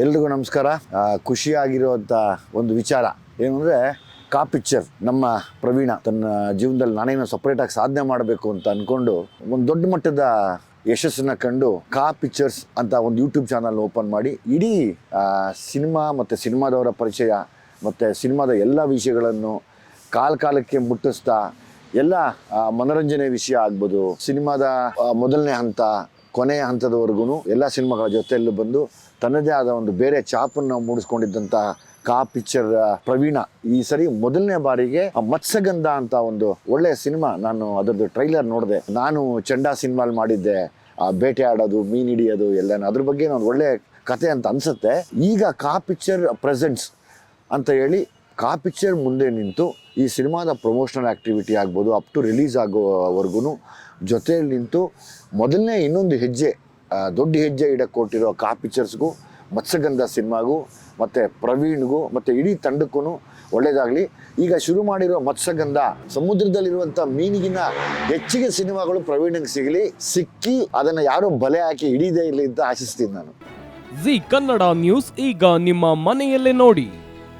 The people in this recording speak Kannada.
ಎಲ್ರಿಗೂ ನಮಸ್ಕಾರ. ಖುಷಿಯಾಗಿರುವಂಥ ಒಂದು ವಿಚಾರ. ಏನು ಅಂದರೆ ಕಾ ಪಿಕ್ಚರ್ ನಮ್ಮ ಪ್ರವೀಣ ತನ್ನ ಜೀವನದಲ್ಲಿ ನಾನೇನೋ ಸಪ್ರೇಟಾಗಿ ಸಾಧನೆ ಮಾಡಬೇಕು ಅಂತ ಅಂದ್ಕೊಂಡು ಒಂದು ದೊಡ್ಡ ಮಟ್ಟದ ಯಶಸ್ಸನ್ನ ಕಂಡು ಕಾ ಪಿಕ್ಚರ್ಸ್ ಅಂತ ಒಂದು ಯೂಟ್ಯೂಬ್ ಚಾನಲ್ ಓಪನ್ ಮಾಡಿ ಇಡೀ ಸಿನಿಮಾ ಮತ್ತು ಸಿನಿಮಾದವರ ಪರಿಚಯ ಮತ್ತು ಸಿನಿಮಾದ ಎಲ್ಲ ವಿಷಯಗಳನ್ನು ಕಾಲ ಕಾಲಕ್ಕೆ ಮುಟ್ಟಿಸ್ತಾ ಎಲ್ಲ ಮನೋರಂಜನೆ ವಿಷಯ ಆಗ್ಬೋದು, ಸಿನಿಮಾದ ಮೊದಲನೇ ಹಂತ ಕೊನೆಯ ಹಂತದವರೆಗೂ ಎಲ್ಲ ಸಿನಿಮಾಗಳ ಜೊತೆಯಲ್ಲೂ ಬಂದು ತನ್ನದೇ ಆದ ಒಂದು ಬೇರೆ ಚಾಪನ್ನು ಮೂಡಿಸ್ಕೊಂಡಿದ್ದಂತಹ ಕಾ ಪಿಕ್ಚರ್ ಪ್ರವೀಣ ಈ ಸರಿ ಮೊದಲನೇ ಬಾರಿಗೆ ಮತ್ಸ್ಯಗಂಧ ಅಂತ ಒಂದು ಒಳ್ಳೆಯ ಸಿನಿಮಾ ನಾನು ಅದರದ್ದು ಟ್ರೈಲರ್ ನೋಡಿದೆ. ನಾನು ಚಂಡಾ ಸಿನಿಮಾಲ್ ಮಾಡಿದ್ದೆ. ಆ, ಬೇಟೆ ಆಡೋದು, ಮೀನು ಹಿಡಿಯೋದು ಎಲ್ಲ ಅದ್ರ ಬಗ್ಗೆ ಒಂದು ಒಳ್ಳೆ ಕತೆ ಅಂತ ಅನ್ಸುತ್ತೆ. ಈಗ ಕಾ ಪಿಕ್ಚರ್ ಪ್ರೆಸೆಂಟ್ಸ್ ಅಂತ ಹೇಳಿ ಕಾ ಪಿಕ್ಚರ್ ಮುಂದೆ ನಿಂತು ಈ ಸಿನಿಮಾದ ಪ್ರಮೋಷನಲ್ ಆ್ಯಕ್ಟಿವಿಟಿ ಆಗ್ಬೋದು ಅಪ್ ಟು ರಿಲೀಸ್ ಆಗೋವರೆಗೂ ಜೊತೆಯಲ್ಲಿ ನಿಂತು ಮೊದಲನೇ ಇನ್ನೊಂದು ಹೆಜ್ಜೆ ದೊಡ್ಡ ಹೆಜ್ಜೆ ಇಡಕ್ಕೆ ಕೊಟ್ಟಿರೋ ಕಾ ಪಿಕ್ಚರ್ಸ್ಗೂ ಮತ್ಸ್ಯಗಂಧ ಸಿನಿಮಾಗೂ, ಮತ್ತು ಪ್ರವೀಣ್ಗೂ, ಮತ್ತು ಇಡೀ ತಂಡಕ್ಕೂ ಒಳ್ಳೆಯದಾಗಲಿ ಈಗ ಶುರು ಮಾಡಿರೋ ಮತ್ಸ್ಯಗಂಧ, ಸಮುದ್ರದಲ್ಲಿರುವಂಥ ಮೀನಿಗಿನ ಹೆಚ್ಚಿಗೆ ಸಿನಿಮಾಗಳು ಪ್ರವೀಣಿಗೆ ಸಿಗಲಿ, ಸಿಕ್ಕಿ ಅದನ್ನು ಯಾರೂ ಬಲೆ ಹಾಕಿ ಹಿಡಿದೇ ಇರಲಿ ಅಂತ ಆಶಿಸ್ತೀನಿ ನಾನು. ಜಿ ಕನ್ನಡ ನ್ಯೂಸ್, ಈಗ ನಿಮ್ಮ ಮನೆಯಲ್ಲೇ ನೋಡಿ.